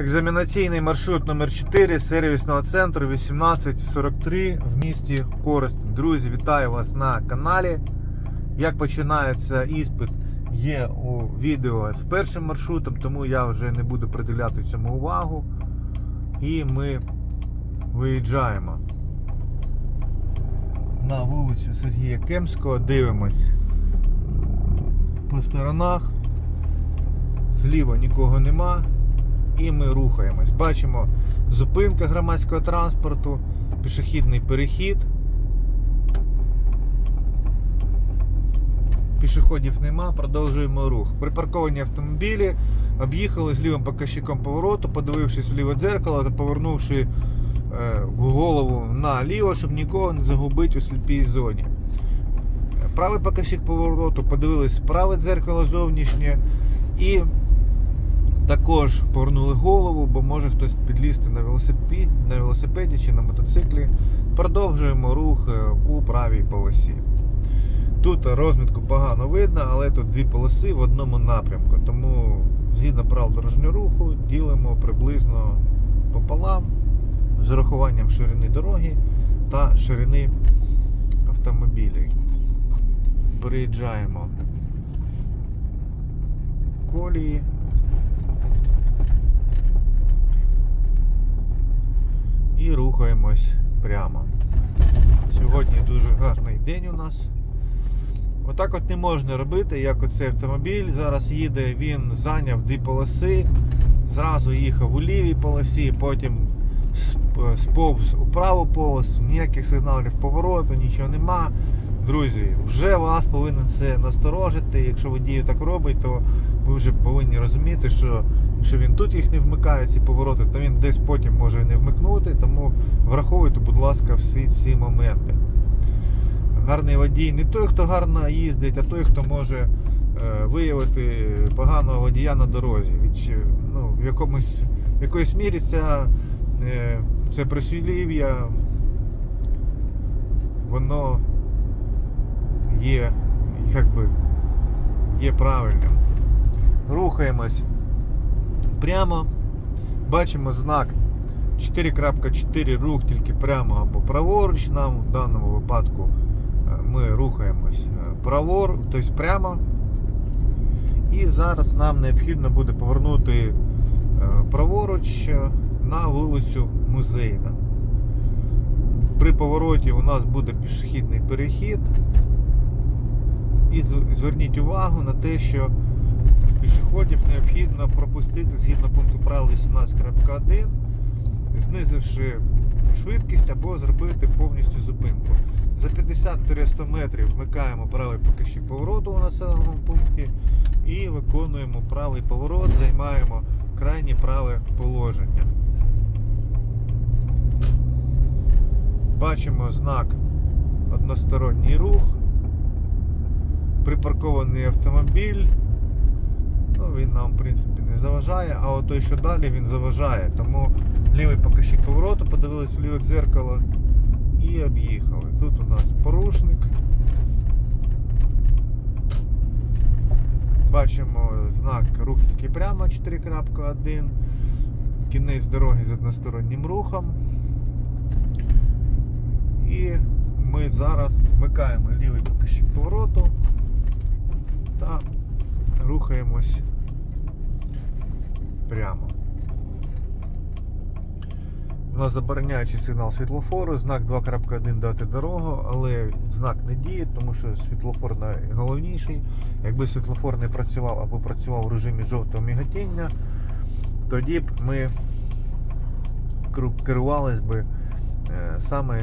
Екзаменаційний маршрут номер 4 сервісного центру 1843 в місті Коростень. Друзі, вітаю вас на каналі. Як починається іспит, є у відео з першим маршрутом, тому я вже не буду приділяти цьому увагу. І ми виїжджаємо на вулицю Сергія Кемського, дивимось по сторонах. Зліва нікого нема. І ми рухаємось. Бачимо зупинка громадського транспорту, пішохідний перехід. Пішоходів нема, продовжуємо рух. Припарковані автомобілі, об'їхали з лівим показчиком повороту, подивившись в ліве дзеркало та повернувши е, голову наліво, щоб нікого не загубити у сліпій зоні. Правий показчик повороту, подивились праве дзеркало зовнішнє і також повернули голову, бо може хтось підлізти на велосипеді, на велосипеді чи на мотоциклі. Продовжуємо рух е, у правій полосі. Тут розмітку погано видно, але тут дві полоси в одному напрямку. Тому згідно правил дорожнього руху ділимо приблизно пополам з урахуванням ширини дороги та ширини автомобілів. Переїжджаємо колії. І рухаємось прямо. Сьогодні дуже гарний день у нас. Отак от не можна робити, як оцей автомобіль зараз їде, він зайняв дві полоси, зразу їхав у лівій полосі, потім сповз у праву полосу, ніяких сигналів повороту, нічого нема. Друзі, вже вас повинен це насторожити. Якщо водій так робить, то ви вже повинні розуміти, що якщо він тут їх не вмикає, ці повороти, то він десь потім може і не вмикнути. Тому враховуйте, будь ласка, всі ці моменти. Гарний водій не той, хто гарно їздить, а той, хто може е, виявити поганого водія на дорозі. Від, ну, в якомусь в якоїсь мірі ця, е, це присвілів'я, воно є якби є правильним. Рухаємось прямо, бачимо знак 4.4 рух тільки прямо або праворуч. Нам в даному випадку е, ми рухаємось е, праворуч, тобто прямо. І зараз нам необхідно буде повернути е, праворуч на вулицю Музейна. При повороті у нас буде пішохідний перехід. І зверніть увагу на те, що пішоходів необхідно пропустити згідно пункту правил 18.1, знизивши швидкість або зробити повністю зупинку. За 50-100 метрів вмикаємо правий показчик повороту у населеному пункті і виконуємо правий поворот, займаємо крайнє праве положення. Бачимо знак односторонній рух припаркований автомобіль. Він нам, в принципі, не заважає, а от той, що далі, він заважає. Тому лівий показчик повороту, подивились в ліве дзеркало і об'їхали. Тут у нас порушник. Бачимо знак рух тільки прямо 4.1. Кінець дороги з одностороннім рухом. І ми зараз вмикаємо лівий показчик повороту та рухаємось прямо. У нас забороняючий сигнал світлофору, знак 2.1 дати дорогу, але знак не діє, тому що світлофор найголовніший. Якби світлофор не працював або працював в режимі жовтого міготіння, тоді б ми керу- керувались би е, саме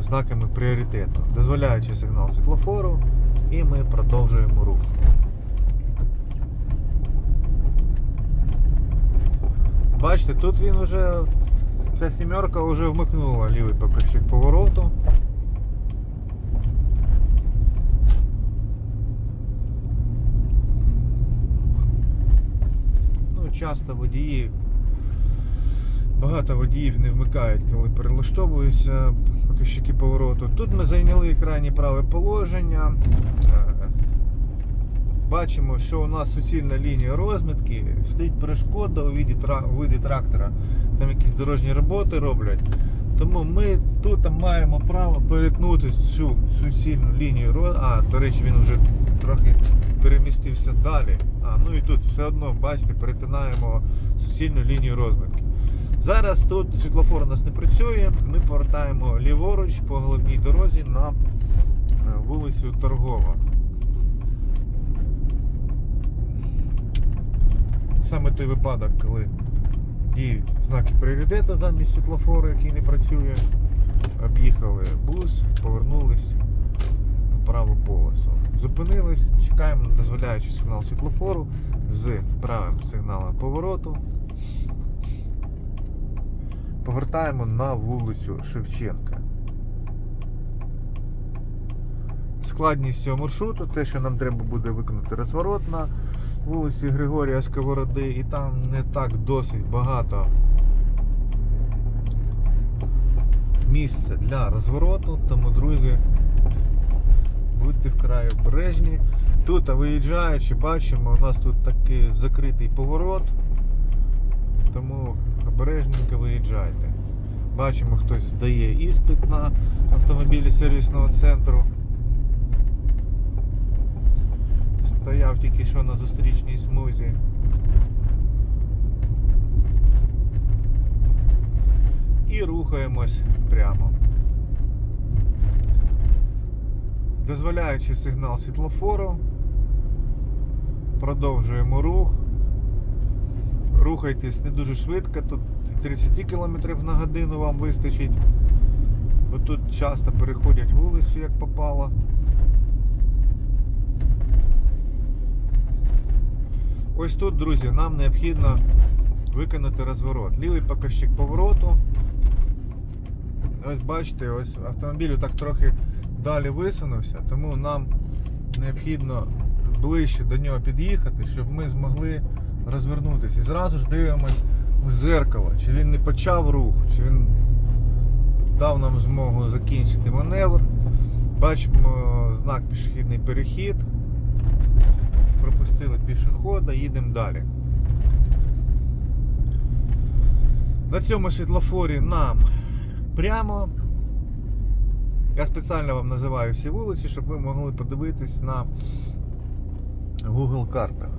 знаками пріоритету, дозволяючи сигнал світлофору, і ми продовжуємо рух. Бачите, тут він вже, ця сімерка вже вмикнула лівий показчик повороту. Ну, часто водії Багато водіїв не вмикають, коли перелаштовуються показчики повороту. Тут ми зайняли крайнє праве положення. Бачимо, що у нас суцільна лінія розмітки, стоїть перешкода у виді, у виді трактора, там якісь дорожні роботи роблять. Тому ми тут маємо право перетнути цю суцільну лінію роз... А, до речі, він вже трохи перемістився далі. А, ну і тут все одно, бачите, перетинаємо суцільну лінію розмітки. Зараз тут світлофор у нас не працює, ми повертаємо ліворуч по головній дорозі на е, вулицю Торгова. Саме той випадок, коли діють знаки пріоритету замість світлофору, який не працює. Об'їхали бус, повернулись в праву полосу. Зупинились, чекаємо на дозволяючий сигнал світлофору з правим сигналом повороту. Повертаємо на вулицю Шевченка. Складність цього маршруту, те, що нам треба буде виконати розворот на вулиці Григорія Сковороди, і там не так досить багато місця для розвороту, тому, друзі, будьте вкрай обережні. Тут, виїжджаючи, бачимо, у нас тут такий закритий поворот, тому обережненько виїжджайте. Бачимо, хтось здає іспит на автомобілі сервісного центру. Стояв тільки що на зустрічній смузі. І рухаємось прямо. Дозволяючи сигнал світлофору, продовжуємо рух. Рухайтесь не дуже швидко, тут 30 км на годину вам вистачить, бо тут часто переходять вулицю, як попало. Ось тут, друзі, нам необхідно виконати розворот. Лівий показчик повороту. Ось бачите, ось автомобіль так трохи далі висунувся, тому нам необхідно ближче до нього під'їхати, щоб ми змогли розвернутися. І зразу ж дивимось в зеркало, чи він не почав рух, чи він дав нам змогу закінчити маневр. Бачимо знак пішохідний перехід. Пропустили пішохода, їдемо далі. На цьому світлофорі нам прямо. Я спеціально вам називаю всі вулиці, щоб ви могли подивитись на Google картах.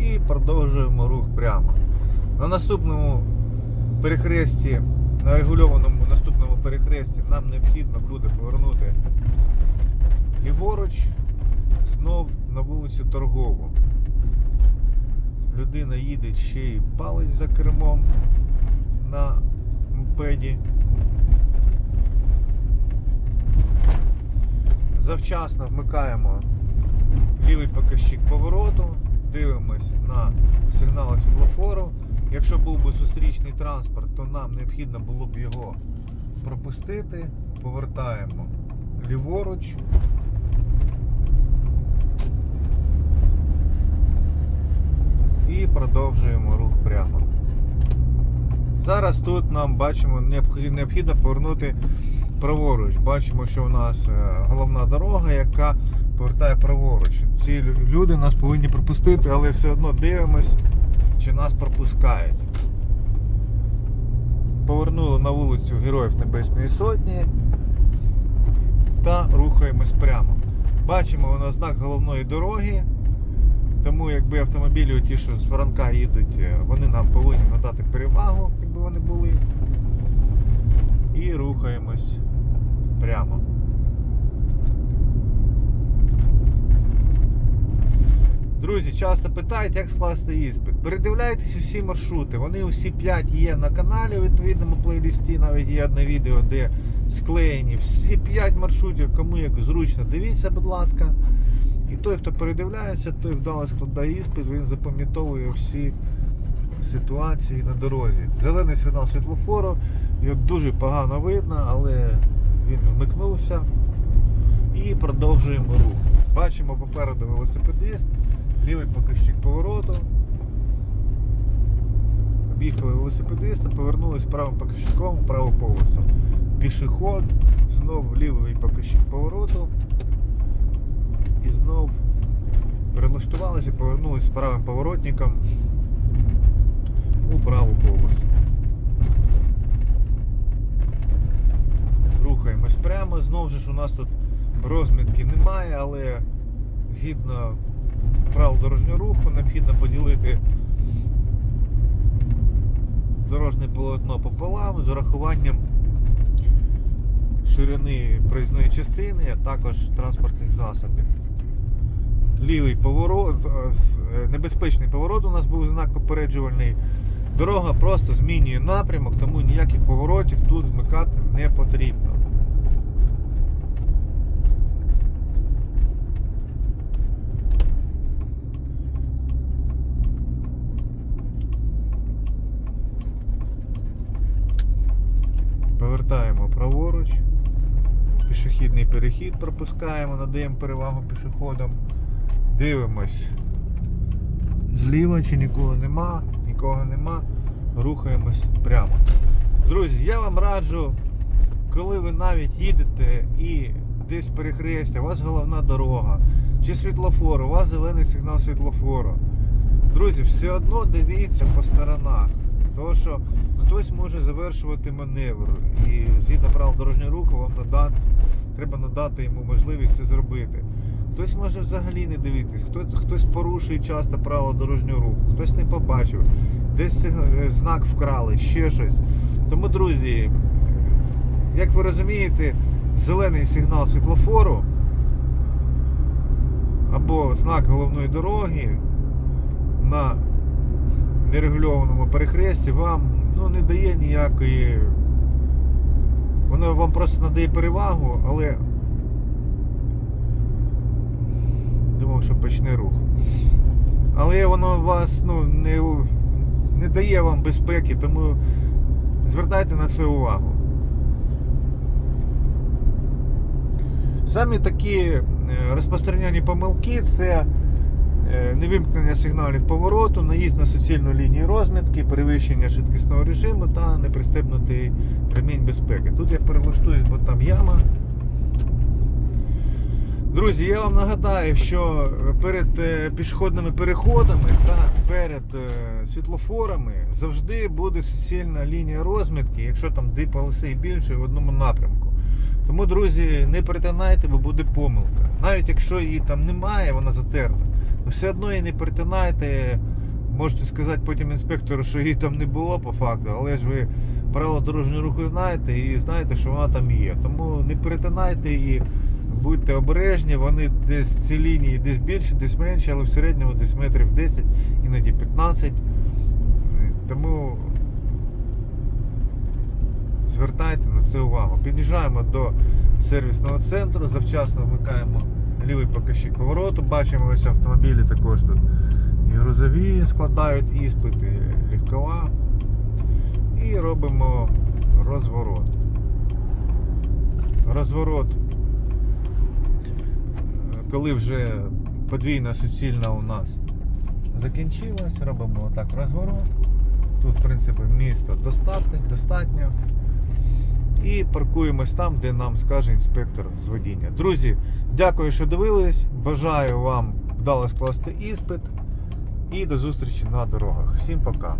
І продовжуємо рух прямо. На наступному перехресті, на регульованому наступному перехресті нам необхідно буде повернути ліворуч, знов на вулицю Торгову. Людина їде ще й палить за кермом на мопеді. Завчасно вмикаємо лівий показчик повороту, дивимось на сигнали світлофору. Якщо був би зустрічний транспорт, то нам необхідно було б його пропустити. Повертаємо ліворуч. І продовжуємо рух прямо. Зараз тут нам бачимо необхід- необхідно повернути праворуч. Бачимо, що у нас е, головна дорога, яка повертає праворуч. Ці люди нас повинні пропустити, але все одно дивимось, чи нас пропускають. Повернули на вулицю Героїв Небесної Сотні та рухаємось прямо. Бачимо у нас знак головної дороги. Тому якби автомобілі ті, що з Франка їдуть, е, вони нам повинні надати перевагу, якби вони були. І рухаємось прямо. Друзі, часто питають, як скласти іспит. Передивляйтесь усі маршрути. Вони усі 5 є на каналі у відповідному плейлісті. Навіть є одне відео, де склеєні всі 5 маршрутів, кому як зручно. Дивіться, будь ласка. І той, хто передивляється, той вдало складає іспит, він запам'ятовує всі ситуації на дорозі. Зелений сигнал світлофору, його дуже погано видно, але він вмикнувся. І продовжуємо рух. Бачимо попереду велосипедист, лівий показчик повороту. об'їхали велосипедиста, повернулись правим покажчиком в праву полосу. Пішоход, знов лівий покажчик повороту. І знов перелаштувалися, повернулись з правим поворотником у праву полосу. Рухаємось прямо. Знов же ж у нас тут розмітки немає, але згідно правил дорожнього руху необхідно поділити дорожнє полотно пополам з урахуванням ширини проїзної частини, а також транспортних засобів. Лівий поворот, е, е, небезпечний поворот у нас був знак попереджувальний. Дорога просто змінює напрямок, тому ніяких поворотів тут вмикати не потрібно. Повертаємо праворуч. Пішохідний перехід пропускаємо, надаємо перевагу пішоходам. Дивимось. Зліва чи нікого нема, нікого нема. Рухаємось прямо. Друзі, я вам раджу, коли ви навіть їдете і десь перехрестя, у вас головна дорога, чи світлофор, у вас зелений сигнал світлофору. Друзі, все одно дивіться по сторонах. Тому що хтось може завершувати маневр. І згідно правил дорожнього руху вам надати, треба надати йому можливість це зробити. Хтось може взагалі не дивитись, хтось, хтось порушує часто правила дорожнього руху, хтось не побачив, десь е, знак вкрали, ще щось. Тому, друзі, як ви розумієте, зелений сигнал світлофору або знак головної дороги на нерегульованому перехресті вам ну, не дає ніякої. Воно вам просто надає перевагу, але думав, що почне рух. Але воно вас ну, не, не дає вам безпеки, тому звертайте на це увагу. Самі такі е, розпространяні помилки це невимкнення сигналів повороту, наїзд на суцільну лінію розмітки, перевищення швидкісного режиму та непристебнутий ремінь безпеки. Тут я перелаштуюсь, бо там яма. Друзі, я вам нагадаю, що перед е, пішохідними переходами та перед е, світлофорами завжди буде суцільна лінія розмітки, якщо там дві полоси більше в одному напрямку. Тому, друзі, не перетинайте, бо буде помилка. Навіть якщо її там немає, вона затерта, все одно її не перетинайте. Можете сказати потім інспектору, що її там не було по факту, але ж ви правила дорожнього руху знаєте і знаєте, що вона там є. Тому не перетинайте її, будьте обережні, вони десь ці лінії десь більше, десь менше, але в середньому десь метрів 10, іноді 15. Тому звертайте на це увагу. Під'їжджаємо до сервісного центру, завчасно вмикаємо лівий покажчик повороту. Бачимо ось автомобілі також тут і грузові складають іспити, легкова. І робимо розворот. Розворот, коли вже подвійна суцільна у нас закінчилась, робимо отак розворот. Тут, в принципі, місто достатньо, достатньо. І паркуємось там, де нам скаже інспектор з водіння. Друзі, дякую, що дивились. Бажаю вам вдало скласти іспит. І до зустрічі на дорогах. Всім пока.